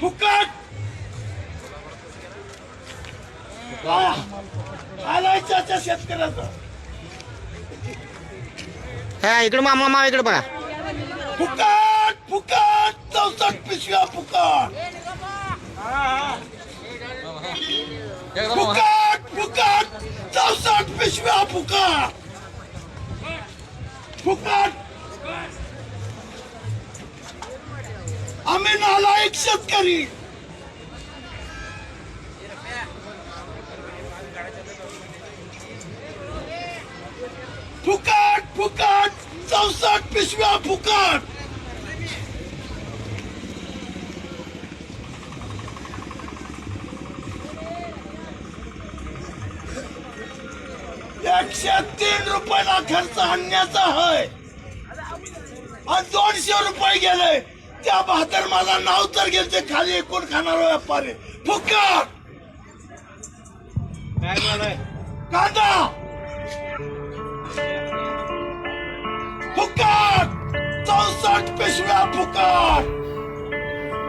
फुकट! आलायच्या शेतकऱ्याचं. हा इकडे मामा मामा इकडे बघा. फुकट फुकट चौसष्ट पिशव्या फुकट. फुकट फुकट चौसष्ट पिशव्या फुकट. फुकट आम्ही नालायक शेतकरी फुकट फुकट चौसष्ट पिशव्या फुकट. एकशे तीन रुपयाला खर्च आणण्याचा आहे आणि दोनशे रुपये गेले. त्या बहादर मला नाव तर गेले ते खाली एकूण खाणार व्यापारी. फुकट! कांदा! फुकट! चौसष्ट पिशव्या फुकट!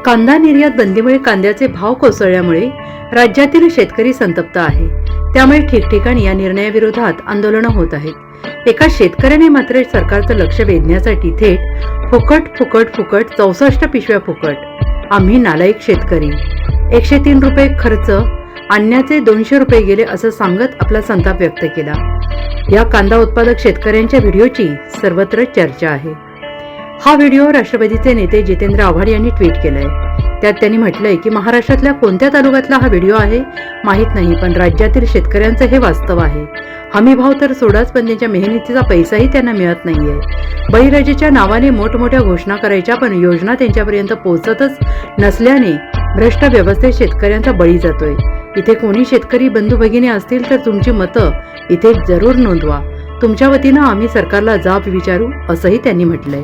कांदा निर्यात बंदीमुळे कांद्याचे भाव कोसळल्यामुळे राज्यातील शेतकरी संतप्त आहे. त्यामुळे ठिकठिकाणी या निर्णयाविरोधात आंदोलनं होत आहेत. एका शेतकऱ्याने मात्र सरकारचं लक्ष वेधण्यासाठी थेट फुकट फुकट फुकट चौसष्ट पिशव्या फुकट. आम्ही नालायक शेतकरी. एकशे तीन रुपये खर्च आणण्याचे दोनशे रुपये गेले असं सांगत आपला संताप व्यक्त केला. या कांदा उत्पादक शेतकऱ्यांच्या व्हिडिओची सर्वत्र चर्चा आहे. हा व्हिडिओ राष्ट्रवादीचे नेते जितेंद्र आव्हाड यांनी ट्विट केलाय. त्यात त्यांनी म्हटलंय की महाराष्ट्रातल्या कोणत्या तालुक्यातला हा व्हिडिओ आहे माहीत नाही पण राज्यातील शेतकऱ्यांचं हे वास्तव आहे. हमी भाव तर सोडाच पण त्यांच्या मेहनतीचा पैसाही त्यांना मिळत नाहीये. बळीराजाच्या नावाने मोठमोठ्या घोषणा करायच्या पण योजना त्यांच्यापर्यंत पोहोचतच नसल्याने भ्रष्ट व्यवस्थेत शेतकऱ्यांचा बळी जातोय. इथे कोणी शेतकरी बंधू भगिनी असतील तर तुमची मतं इथे जरूर नोंदवा. तुमच्या वतीनं आम्ही सरकारला जाब विचारू असंही त्यांनी म्हटलंय.